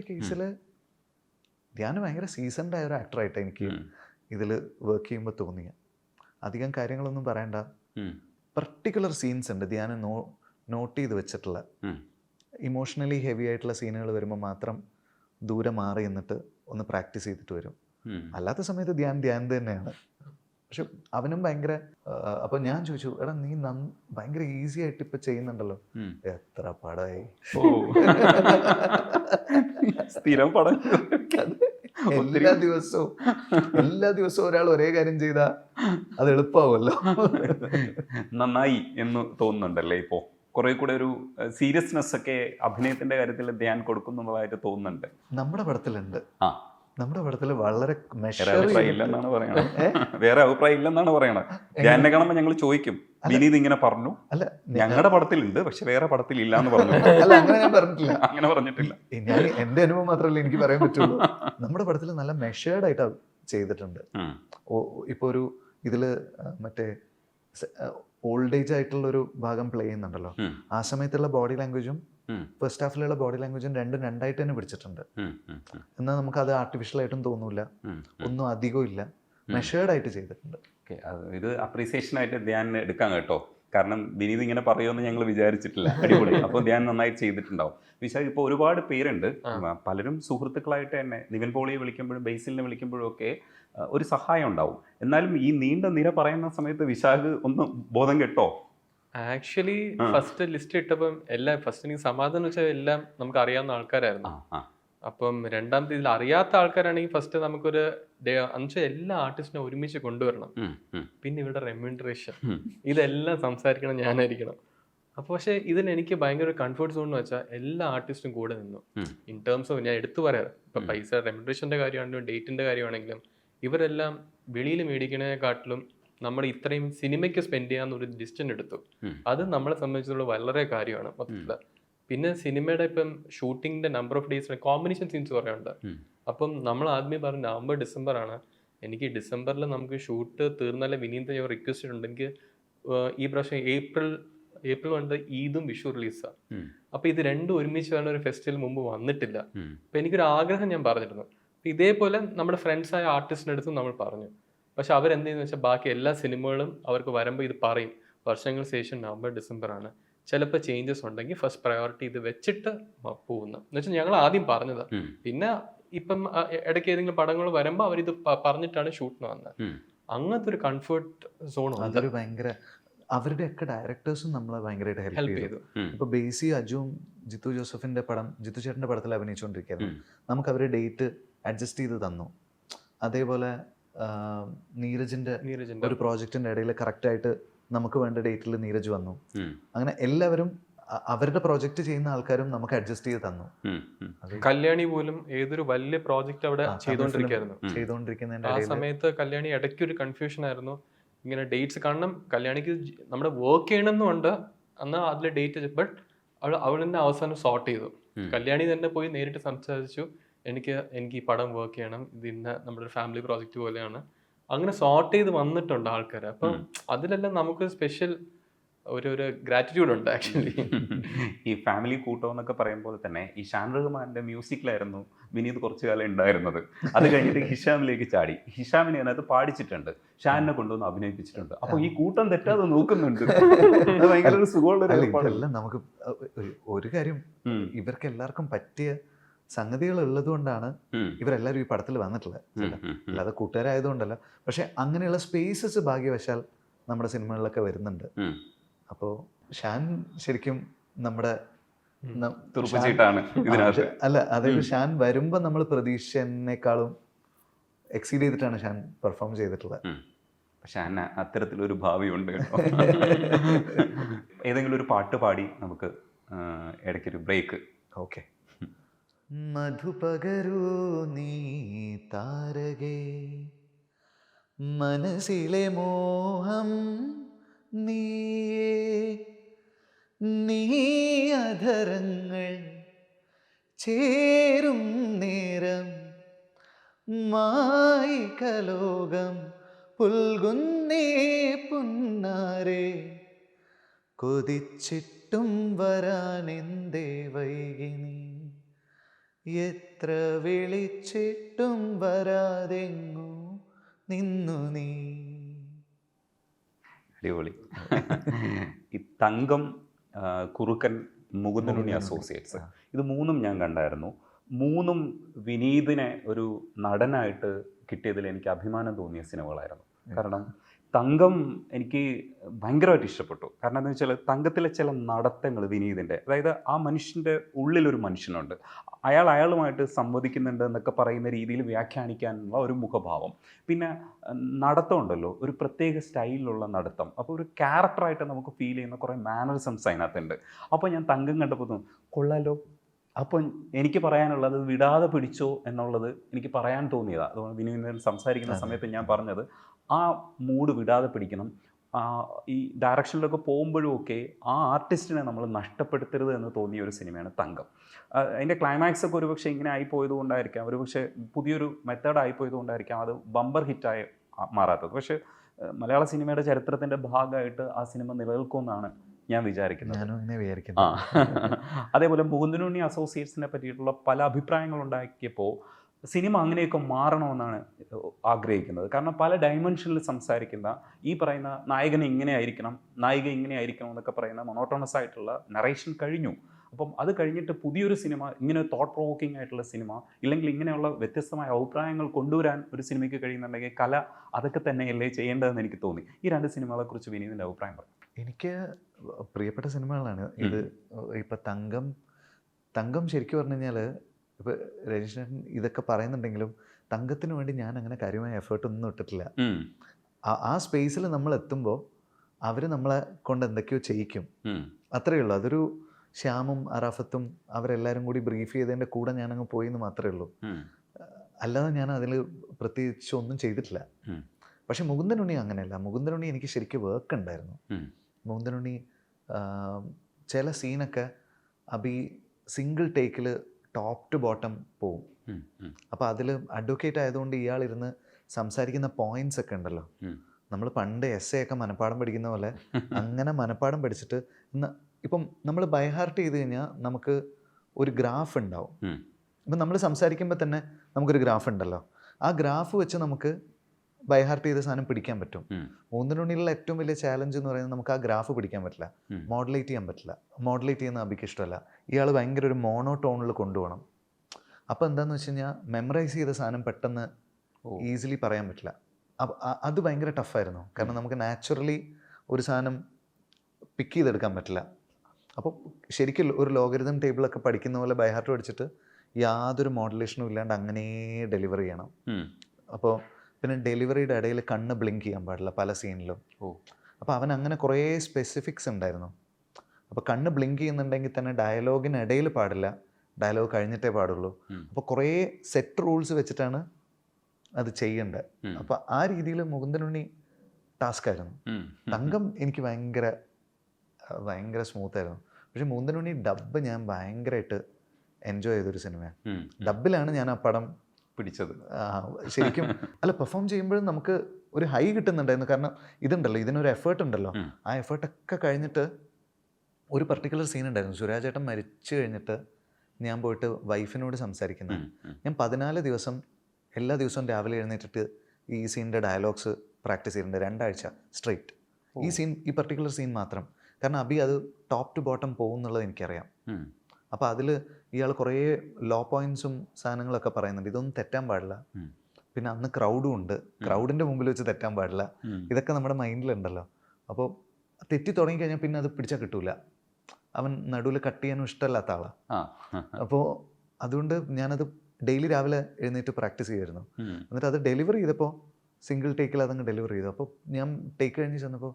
ധ്യാനിന്റെ കേസിൽ ധ്യാൻ ഭയങ്കര സീസൺഡ് ആയ ഒരു ആക്ടറായിട്ട് എനിക്ക് ഇതിൽ വർക്ക് ചെയ്യുമ്പോൾ തോന്നിയ. അധികം കാര്യങ്ങളൊന്നും പറയണ്ട. പർട്ടിക്കുലർ സീൻസ് ഉണ്ട്. ധ്യാൻ നോ നോട്ട് ചെയ്ത് വെച്ചിട്ടുള്ള. ഇമോഷണലി ഹെവി ആയിട്ടുള്ള സീനുകൾ വരുമ്പോൾ മാത്രം ദൂരെ മാറി നിന്നിട്ട് ഒന്ന് പ്രാക്ടീസ് ചെയ്തിട്ട് വരും. അല്ലാത്ത സമയത്ത് ധ്യാൻ ധ്യാൻ തന്നെയാണ്. പക്ഷെ അവനും ഭയങ്കര അപ്പൊ ഞാൻ ചോദിച്ചു എടാ നീ ഭയങ്കര ഈസി ആയിട്ട് ഇപ്പൊ ചെയ്യുന്നുണ്ടല്ലോ. എത്ര പടമായി സ്ഥിരം പടം എല്ലാ ദിവസവും എല്ലാ ദിവസവും ഒരാൾ ഒരേ കാര്യം ചെയ്താ അത് എളുപ്പമാവുമല്ലോ നന്നായി എന്ന് തോന്നുന്നുണ്ടല്ലേ ഇപ്പോ? കുറെ കൂടെ ഒരു സീരിയസ്നെസ് ഒക്കെ അഭിനയത്തിന്റെ കാര്യത്തിൽ ധ്യാൻ കൊടുക്കുന്നുള്ളതായിട്ട് തോന്നുന്നുണ്ട്. നമ്മുടെ പടത്തിലുണ്ട്. ആ. നമ്മുടെ പടത്തിൽ വളരെ വേറെ അഭിപ്രായം ഇല്ലെന്നാണ് പറയണത്. വേറെ അഭിപ്രായം ഇല്ലെന്നാണ് പറയണത്. ധ്യാനെ കാണുമ്പോൾ ഞങ്ങൾ ചോദിക്കും വിനീത് ഇങ്ങനെ പറഞ്ഞു? അല്ല ഞങ്ങളുടെ പടത്തിലുണ്ട് പക്ഷെ വേറെ പടത്തിൽ ഇല്ല എന്ന് പറഞ്ഞു. അല്ല അങ്ങനെ ഞാൻ പറഞ്ഞിട്ടില്ല. അങ്ങനെ പറഞ്ഞിട്ടില്ല. ഞാൻ എന്റെ അനുഭവം മാത്രമല്ല എനിക്ക് പറയാൻ പറ്റുള്ളൂ. നമ്മുടെ പടത്തിൽ നല്ല മെഷേർഡ് ആയിട്ട് ചെയ്തിട്ടുണ്ട്. ഇപ്പൊ ഒരു ഇതിൽ മറ്റേ ഓൾഡ് ഏജ് ആയിട്ടുള്ള ഒരു ഭാഗം പ്ലേ ചെയ്യുന്നുണ്ടല്ലോ. ആ സമയത്തുള്ള ബോഡി ലാംഗ്വേജും. ഫസ്റ്റ് ഹാഫിലുള്ള ബോഡി ലാംഗ്വേജും രണ്ടും രണ്ടായിട്ട് തന്നെ പിടിച്ചിട്ടുണ്ട്. എന്നാൽ നമുക്ക് അത് ആർട്ടിഫിഷ്യൽ ആയിട്ടും തോന്നൂല. ഒന്നും അധികം ഇല്ല. മെഷേർഡ് ആയിട്ട് ചെയ്തിട്ടുണ്ട്. ഇത് അപ്രീസിയേഷൻ ആയിട്ട് ധ്യാൻ എടുക്കാൻ കേട്ടോ. കാരണം വിനീത് ഇങ്ങനെ പറയുമെന്ന് ഞങ്ങൾ വിചാരിച്ചിട്ടില്ല. അടിപൊളി. അപ്പോൾ ധ്യാൻ നന്നായിട്ട് ചെയ്തിട്ടുണ്ടാവും. വിശാഖ് ഇപ്പോൾ ഒരുപാട് പേരുണ്ട്. പലരും സുഹൃത്തുക്കളായിട്ട് തന്നെ നിവിൻ പോളിയെ വിളിക്കുമ്പോഴും ബേസിലിനെ വിളിക്കുമ്പോഴും ഒക്കെ ഒരു സഹായം ഉണ്ടാവും. എന്നാലും ഈ നീണ്ട നിര പറയുന്ന സമയത്ത് വിശാഖ് ഒന്ന് ബോധം കെട്ടോ? ആക്ച്വലി ഫസ്റ്റ് ലിസ്റ്റ് ഇട്ടപ്പം എല്ലാം ഫസ്റ്റ് എനിക്ക് സമാധാനം വെച്ചാൽ എല്ലാം നമുക്ക് അറിയാവുന്ന ആൾക്കാരായിരുന്നു അപ്പം രണ്ടാമത്തെ ഇതിൽ അറിയാത്ത ആൾക്കാരാണെങ്കിൽ ഫസ്റ്റ് നമുക്കൊരു എന്നുവെച്ചാൽ എല്ലാ ആർട്ടിസ്റ്റിനെ ഒരുമിച്ച് കൊണ്ടുവരണം. പിന്നെ ഇവിടെ റെമ്യൂണറേഷൻ ഇതെല്ലാം സംസാരിക്കണം ഞാനായിരിക്കണം. അപ്പോൾ പക്ഷേ ഇതിന് എനിക്ക് ഭയങ്കര ഒരു കംഫർട്ട് സോൺ എന്ന് വെച്ചാൽ എല്ലാ ആർട്ടിസ്റ്റും കൂടെ നിന്നു. ഇൻ ടേംസ് ഓഫ് ഞാൻ എടുത്തു പറയാറ് ഇപ്പം പൈസ റെമ്യൂണറേഷന്റെ കാര്യമാണെങ്കിലും ഡേറ്റിന്റെ കാര്യമാണെങ്കിലും ഇവരെല്ലാം വെളിയിൽ മേടിക്കണേക്കാട്ടിലും നമ്മൾ ഇത്രയും സിനിമയ്ക്ക് സ്പെൻഡ് ചെയ്യാൻ ഒരു എടുത്തു. അത് നമ്മളെ സംബന്ധിച്ചിടത്തോളം വളരെ കാര്യമാണ് മൊത്തത്തിൽ പിന്നെ സിനിമയുടെ ഇപ്പം ഷൂട്ടിങ്ങിന്റെ number of days combination scenes കുറേ ഉണ്ട്. അപ്പം നമ്മൾ ആദ്യമേ പറഞ്ഞു നവംബർ ഡിസംബർ ആണ്. എനിക്ക് ഡിസംബറിൽ നമുക്ക് ഷൂട്ട് തീർന്നാലേ വിനീത ഞാൻ റിക്വസ്റ്റ് ഉണ്ട് എനിക്ക് ഈ പ്രാവശ്യം ഏപ്രിൽ ഏപ്രിൽ വണ്ട് ഈദും വിഷു റിലീസാണ് അപ്പൊ ഇത് രണ്ടും ഒരുമിച്ച് വരുന്ന ഒരു ഫെസ്റ്റിവൽ മുമ്പ് വന്നിട്ടില്ല. അപ്പൊ അപ്പം എനിക്കൊരു ആഗ്രഹം ഞാൻ പറഞ്ഞിരുന്നു. ഇതേപോലെ നമ്മുടെ ഫ്രണ്ട്സായ ആർട്ടിസ്റ്റിന്റെ അടുത്തും നമ്മൾ പറഞ്ഞു. പക്ഷെ അവരെന്തെന്ന് വെച്ചാൽ ബാക്കി എല്ലാ സിനിമകളും അവർക്ക് വരുമ്പോൾ ഇത് പറയും. വർഷങ്ങൾ ശേഷം നവംബർ ഡിസംബർ ആണ് ചിലപ്പോൾ ചേഞ്ചസ് ഉണ്ടെങ്കിൽ ഫസ്റ്റ് പ്രയോറിറ്റി ഇത് വെച്ചിട്ട് പോകുന്നു. എന്ന് വെച്ചാൽ ഞങ്ങൾ ആദ്യം പറഞ്ഞത്. പിന്നെ ഇപ്പം ഇടയ്ക്ക് ഏതെങ്കിലും പടങ്ങൾ വരുമ്പോൾ അവർ ഇത് പറഞ്ഞിട്ടാണ് ഷൂട്ടിന് വന്നത്. അങ്ങനത്തെ ഒരു കംഫർട്ട് സോൺ അതൊരു ഭയങ്കര അവരുടെയൊക്കെ ഡയറക്ടേഴ്സും നമ്മളെ ഭയങ്കരമായിട്ട് ഹെൽപ്പ് ചെയ്തു. ഇപ്പൊ ബേസി അജുവും ജിത്തു ജോസഫിന്റെ പടം ജിത്തു ചേട്ടന്റെ പടത്തിൽ അഭിനയിച്ചുകൊണ്ടിരിക്കുകയായിരുന്നു നമുക്ക് അവരുടെ ഡേറ്റ് അഡ്ജസ്റ്റ് ചെയ്ത് തന്നു. അതേപോലെ നീരജിന്റെ ഒരു പ്രോജക്റ്റിന്റെ ഇടയിൽ കറക്റ്റ് ആയിട്ട് നമുക്ക് വേണ്ട ഡേറ്റിൽ നീരജ് വന്നു. അങ്ങനെ എല്ലാവരും അവരുടെ പ്രോജക്റ്റ് ചെയ്യുന്ന ആൾക്കാരും നമുക്ക് അഡ്ജസ്റ്റ് ചെയ്ത് തന്നു. കല്യാണി പോലും ഏതൊരു വലിയ പ്രോജക്റ്റ് അവിടെ ചെയ്തുകൊണ്ടിരിക്കുന്നതിന്റെ ആ സമയത്ത് കല്യാണി ഇടയ്ക്ക് ഒരു കൺഫ്യൂഷൻ ആയിരുന്നു. ഇങ്ങനെ ഡേറ്റ്സ് കാണണം കല്യാണിക്ക് നമ്മുടെ വർക്ക് ചെയ്യണമെന്നുണ്ട് എന്നാൽ അതിലെ ഡേറ്റ് ബട്ട് അവൾ അവൾ തന്നെ അവസാനം സോർട്ട് ചെയ്തു. കല്യാണി തന്നെ പോയി നേരിട്ട് സംസാരിച്ചു. എനിക്ക് എനിക്ക് ഈ പടം വർക്ക് ചെയ്യണം. ഇത് ഇന്ന നമ്മുടെ ഒരു ഫാമിലി പ്രോജക്റ്റ് പോലെയാണ്. അങ്ങനെ സോർട്ട് ചെയ്ത് വന്നിട്ടുണ്ട് ആൾക്കാർ അപ്പം അതിലെല്ലാം നമുക്ക് സ്പെഷ്യൽ ഒരു ഒരു ഗ്രാറ്റിറ്റ്യൂഡ് ഉണ്ട് ആക്ച്വലി ഈ ഫാമിലി കൂട്ടം എന്നൊക്കെ പറയുമ്പോൾ തന്നെ ഈ ഷാൻ റഹ്മാന്റെ മ്യൂസിക്കിലായിരുന്നു വിനീത് കുറച്ചു കാലം ഉണ്ടായിരുന്നത്. അത് കഴിഞ്ഞിട്ട് ഹിഷാമിലേക്ക് ചാടി. ഹിഷാമിനെ അതിനകത്ത് പാടിച്ചിട്ടുണ്ട്. ഷാനിനെ കൊണ്ടുവന്ന് അഭിനയിപ്പിച്ചിട്ടുണ്ട്. അപ്പൊ ഈ കൂട്ടം തെറ്റാതെ നോക്കുന്നുണ്ട്. അത് ഭയങ്കര ഒരു സുഖമുള്ള ഒരു? നമുക്ക് ഒരു- ഒരു കാര്യം ഇവർക്ക് എല്ലാവർക്കും പറ്റിയ സംഗതികൾ ഉള്ളത് കൊണ്ടാണ് ഇവരെല്ലാവരും ഈ പടത്തിൽ വന്നിട്ടുള്ളത്. അല്ലാതെ കൂട്ടുകാരായതുകൊണ്ടല്ല. പക്ഷെ അങ്ങനെയുള്ള സ്പേസസ് ഭാഗ്യവശാൽ നമ്മുടെ സിനിമകളിലൊക്കെ വരുന്നുണ്ട്. അപ്പോ അപ്പോൾ ഷാൻ ശരിക്കും നമ്മുടെ അല്ല അതായത് ഷാൻ വരുമ്പോ നമ്മൾ പ്രതീക്ഷനേക്കാളും എക്സീഡ് ചെയ്തിട്ടാണ് ഷാൻ പെർഫോം ചെയ്തിട്ടുള്ളത്. അന്ന അത്തരത്തിലൊരു ഭാവിയുണ്ട് കേട്ടോ. ഏതെങ്കിലും ഒരു പാട്ട് പാടി നമുക്ക് ഇടയ്ക്കൊരു ബ്രേക്ക് ഓക്കെ മധുപകരൂ നീ താരകേ. മനസ്സിലെ മോഹം നീയേ. നീ അധരങ്ങൾ ചേരും നേരം മായികലോകം പുൽകുന്നേ പുന്നാരേ. കൊതിച്ചിട്ടും വരാനെന്തേ വൈകി നീ എത്ര വിളിച്ചിട്ടും വരാതെങ്ങു നിന്നു നീ? അടിപൊളി. ഈ തങ്കം കുറുക്കൻ മുകുന്ദനുണ്ണി അസോസിയേറ്റ്സ്. ഇത് മൂന്നും ഞാൻ കണ്ടായിരുന്നു. മൂന്നും വിനീതിനെ ഒരു നടനായിട്ട് കിട്ടിയതിൽ എനിക്ക് അഭിമാനം തോന്നിയ സിനിമകളായിരുന്നു. കാരണം തങ്കം എനിക്ക് ഭയങ്കരമായിട്ട് ഇഷ്ടപ്പെട്ടു. കാരണം എന്താ വെച്ചാൽ തങ്കത്തിലെ ചില നടത്തങ്ങൾ വിനീതിന്റെ അതായത് ആ മനുഷ്യന്റെ ഉള്ളിലൊരു മനുഷ്യനുണ്ട്. അയാൾ അയാളുമായിട്ട് സംവദിക്കുന്നുണ്ട് എന്നൊക്കെ പറയുന്ന രീതിയിൽ വ്യാഖ്യാനിക്കാനുള്ള ഒരു മുഖഭാവം. പിന്നെ നടത്തം ഉണ്ടല്ലോ ഒരു പ്രത്യേക സ്റ്റൈലിലുള്ള നടത്തം. അപ്പോൾ ഒരു ക്യാരക്ടറായിട്ട് നമുക്ക് ഫീൽ ചെയ്യുന്ന കുറേ മാനറിസംസ് അതിനകത്തുണ്ട്. അപ്പോൾ ഞാൻ തങ്കം കണ്ടപ്പോൾ കൊള്ളാലോ. അപ്പം എനിക്ക് പറയാനുള്ളത് വിടാതെ പിടിച്ചോ എന്നുള്ളത് എനിക്ക് പറയാൻ തോന്നിയതാണ് അതുകൊണ്ട് വിനീതൻ സംസാരിക്കുന്ന സമയത്ത് ഞാൻ പറഞ്ഞത് ആ മൂഡ് വിടാതെ പിടിക്കണം. ആ, ഈ ഡയറക്ഷനിലൊക്കെ പോകുമ്പോഴും ഒക്കെ ആ ആർട്ടിസ്റ്റിനെ നമ്മൾ നഷ്ടപ്പെടുത്തരുത് എന്ന് തോന്നിയ ഒരു സിനിമയാണ് തങ്കം. അതിന്റെ ക്ലൈമാക്സ് ഒക്കെ ഒരുപക്ഷെ ഇങ്ങനെ ആയിപ്പോയത് കൊണ്ടായിരിക്കാം ഒരുപക്ഷെ പുതിയൊരു മെത്തേഡ് ആയിപ്പോയത് കൊണ്ടായിരിക്കാം അത് ബമ്പർ ഹിറ്റായി മാറാത്തത്. പക്ഷേ മലയാള സിനിമയുടെ ചരിത്രത്തിന്റെ ഭാഗമായിട്ട് ആ സിനിമ നിലനിൽക്കുമെന്നാണ് ഞാൻ വിചാരിക്കുന്നത്. ആ അതേപോലെ മുകുന്ദനുണ്ണി അസോസിയേറ്റ്സിനെ പറ്റിയിട്ടുള്ള പല അഭിപ്രായങ്ങൾ ഉണ്ടാക്കിയപ്പോൾ സിനിമ അങ്ങനെയൊക്കെ മാറണമെന്നാണ് ആഗ്രഹിക്കുന്നത്. കാരണം പല ഡയമെൻഷനിൽ സംസാരിക്കുന്ന ഈ പറയുന്ന നായകൻ ഇങ്ങനെ ആയിരിക്കണം നായിക ഇങ്ങനെ ആയിരിക്കണം എന്നൊക്കെ പറയുന്ന മൊണോട്ടോണസ് ആയിട്ടുള്ള നറേഷൻ കഴിഞ്ഞു. അപ്പം അത് കഴിഞ്ഞിട്ട് പുതിയൊരു സിനിമ ഇങ്ങനെ തോട്ട് പ്രൊവോക്കിംഗ് ആയിട്ടുള്ള സിനിമ ഇല്ലെങ്കിൽ ഇങ്ങനെയുള്ള വ്യത്യസ്തമായ അഭിപ്രായങ്ങൾ കൊണ്ടുവരാൻ ഒരു സിനിമയ്ക്ക് കഴിയുന്നുണ്ടെങ്കിൽ കല അതൊക്കെ തന്നെയല്ലേ ചെയ്യേണ്ടതെന്ന് എനിക്ക് തോന്നി. ഈ രണ്ട് സിനിമകളെക്കുറിച്ച് വിനീതിന്റെ അഭിപ്രായം പറയും എനിക്ക് പ്രിയപ്പെട്ട സിനിമകളാണ്. ഇത് ഇപ്പം തങ്കം തങ്കം ശരിക്കും പറഞ്ഞു കഴിഞ്ഞാൽ ഇപ്പൊ രജീഷൻ ഇതൊക്കെ പറയുന്നുണ്ടെങ്കിലും തങ്കത്തിന് വേണ്ടി ഞാൻ അങ്ങനെ കാര്യമായ എഫേർട്ട് ഒന്നും ഇട്ടിട്ടില്ല. ആ- സ്പേസിൽ നമ്മൾ എത്തുമ്പോൾ അവർ നമ്മളെ കൊണ്ട് എന്തൊക്കെയോ ചെയ്യിക്കും. അത്രയേ ഉള്ളൂ. അതൊരു ശ്യാമും അറാഫത്തും അവരെല്ലാരും കൂടി ബ്രീഫ് ചെയ്തതിന്റെ കൂടെ ഞാനങ്ങ് പോയി എന്ന് മാത്രമേ ഉള്ളൂ അല്ലാതെ ഞാൻ അതിൽ പ്രത്യേകിച്ച് ഒന്നും ചെയ്തിട്ടില്ല. പക്ഷെ മുകുന്ദനുണ്ണി അങ്ങനെയല്ല. മുകുന്ദനുണ്ണി എനിക്ക് ശരിക്കും വർക്ക് ഉണ്ടായിരുന്നു. മുകുന്ദനുണ്ണി ചില സീനൊക്കെ അബി സിംഗിൾ ടേക്കിൽ ടോപ്പ് ടു ബോട്ടം പോവും. അപ്പോൾ അതിൽ അഡ്വക്കേറ്റ് ആയതുകൊണ്ട് ഇയാൾ ഇരുന്ന് സംസാരിക്കുന്ന പോയിന്റ്സ് ഒക്കെ ഉണ്ടല്ലോ. നമ്മൾ പണ്ട് എസ് എ ഒക്കെ മനഃപ്പാടം പഠിക്കുന്ന പോലെ അങ്ങനെ മനഃപ്പാടം പഠിച്ചിട്ട് ഇപ്പം നമ്മൾ ബൈഹാർട്ട് ചെയ്ത് കഴിഞ്ഞാൽ നമുക്ക് ഒരു ഗ്രാഫ് ഉണ്ടാവും. ഇപ്പം നമ്മൾ സംസാരിക്കുമ്പോൾ തന്നെ നമുക്കൊരു ഗ്രാഫ് ഉണ്ടല്ലോ. ആ ഗ്രാഫ് വെച്ച് നമുക്ക് ബൈഹാർട്ട് ചെയ്ത സാധനം പിടിക്കാൻ പറ്റും. മൂന്നിനുള്ളിലുള്ള ഏറ്റവും വലിയ ചാലഞ്ച് എന്ന് പറയുന്നത് നമുക്ക് ആ ഗ്രാഫ് പിടിക്കാൻ പറ്റില്ല. മോഡലേറ്റ് ചെയ്യാൻ പറ്റില്ല. മോഡലേറ്റ് ചെയ്യുന്ന അബിക്ക് ഇഷ്ടമല്ല. ഇയാൾ ഭയങ്കര ഒരു മോണോ ടോണിൽ കൊണ്ടുപോകണം. അപ്പോൾ എന്താണെന്ന് വെച്ച് കഴിഞ്ഞാൽ മെമ്മറൈസ് ചെയ്ത സാധനം പെട്ടെന്ന്. ഈസിലി പറയാൻ പറ്റില്ല. അത് ഭയങ്കര ടഫായിരുന്നു കാരണം നമുക്ക് നാച്ചുറലി ഒരു സാധനം പിക്ക് ചെയ്തെടുക്കാൻ പറ്റില്ല. അപ്പോൾ ശരിക്കും ഒരു ലോഗരിതം ടേബിളൊക്കെ പഠിക്കുന്ന പോലെ ബൈഹാർട്ട് പഠിച്ചിട്ട് യാതൊരു മോഡുലേഷനും ഇല്ലാണ്ട് അങ്ങനെ ഡെലിവർ ചെയ്യണം. അപ്പോൾ പിന്നെ ഡെലിവറിയുടെ ഇടയിൽ കണ്ണ് ബ്ലിങ്ക് ചെയ്യാൻ പാടില്ല പല സീനിലും. ഓ. അപ്പോൾ അവൻ അങ്ങനെ കുറേ സ്പെസിഫിക്സ് ഉണ്ടായിരുന്നു. അപ്പോൾ കണ്ണ് ബ്ലിങ്ക് ചെയ്യുന്നുണ്ടെങ്കിൽ തന്നെ ഡയലോഗിനിടയിൽ പാടില്ല. ഡയലോഗ് കഴിഞ്ഞിട്ടേ പാടുള്ളൂ. അപ്പോൾ കുറേ സെറ്റ് റൂൾസ് വെച്ചിട്ടാണ് അത് ചെയ്യേണ്ടത്. അപ്പോൾ ആ രീതിയിൽ മുകുന്ദനുണ്ണി ടാസ്ക് ആയിരുന്നു. തങ്കം എനിക്ക് ഭയങ്കര ഭയങ്കര സ്മൂത്ത് ആയിരുന്നു. പക്ഷെ മുകുന്ദനുണ്ണി ഡബ് ഞാൻ ഭയങ്കരമായിട്ട് എൻജോയ് ചെയ്തൊരു സിനിമയാണ് ഡബിലാണ് ഡബ്ബിലാണ് ഞാൻ ആ പടം പിടിച്ചത്. ശരിക്കും അല്ല പെർഫോം ചെയ്യുമ്പോഴും നമുക്ക് ഒരു ഹൈ കിട്ടുന്നുണ്ടായിരുന്നു. കാരണം ഇതുണ്ടല്ലോ ഇതിനൊരു എഫേർട്ട് ഉണ്ടല്ലോ. ആ എഫേർട്ടൊക്കെ കഴിഞ്ഞിട്ട് ഒരു പർട്ടിക്കുലർ സീൻ ഉണ്ടായിരുന്നു. സുരാജേട്ടൻ മരിച്ചു കഴിഞ്ഞിട്ട് ഞാൻ പോയിട്ട് വൈഫിനോട് സംസാരിക്കുന്നത്. ഞാൻ പതിനാല് ദിവസം എല്ലാ ദിവസവും രാവിലെ എഴുന്നേറ്റിട്ട് ഈ സീനിന്റെ ഡയലോഗ്സ് പ്രാക്ടീസ് ചെയ്തിട്ടുണ്ട്. രണ്ടാഴ്ച സ്ട്രെയിറ്റ് ഈ സീൻ ഈ പർട്ടിക്കുലർ സീൻ മാത്രം. കാരണം അബി അത് ടോപ്പ് ടു ബോട്ടം പോകും എന്നുള്ളത് എനിക്കറിയാം. അപ്പോൾ അതിൽ ഇയാൾ കുറേ ലോ പോയിന്റ്സും സാധനങ്ങളൊക്കെ പറയുന്നുണ്ട്. ഇതൊന്നും തെറ്റാൻ പാടില്ല. പിന്നെ അന്ന് ക്രൗഡും ഉണ്ട്. ക്രൗഡിന്റെ മുമ്പിൽ വെച്ച് തെറ്റാൻ പാടില്ല. ഇതൊക്കെ നമ്മുടെ മൈൻഡിലുണ്ടല്ലോ അപ്പോൾ തെറ്റി തുടങ്ങിക്കഴിഞ്ഞാൽ പിന്നെ അത് പിടിച്ചാൽ കിട്ടൂല. അവൻ നടുവിൽ കട്ട് ചെയ്യാനും ഇഷ്ടമല്ലാത്ത ആളാണ്. അപ്പോൾ അതുകൊണ്ട് ഞാനത് ഡെയിലി രാവിലെ എഴുന്നേറ്റ് പ്രാക്ടീസ് ചെയ്യുമായിരുന്നു എന്നിട്ട് അത് ഡെലിവർ ചെയ്തപ്പോൾ സിംഗിൾ ടേക്കിൽ അതങ്ങ് ഡെലിവർ ചെയ്തു. അപ്പോൾ ഞാൻ ടേക്ക് കഴിഞ്ഞ് ചെന്നപ്പോൾ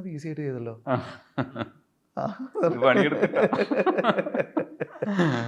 അത് ഈസി ആയിട്ട് ചെയ്തല്ലോ? ആ, പണിയെടുത്തിട്ടാ.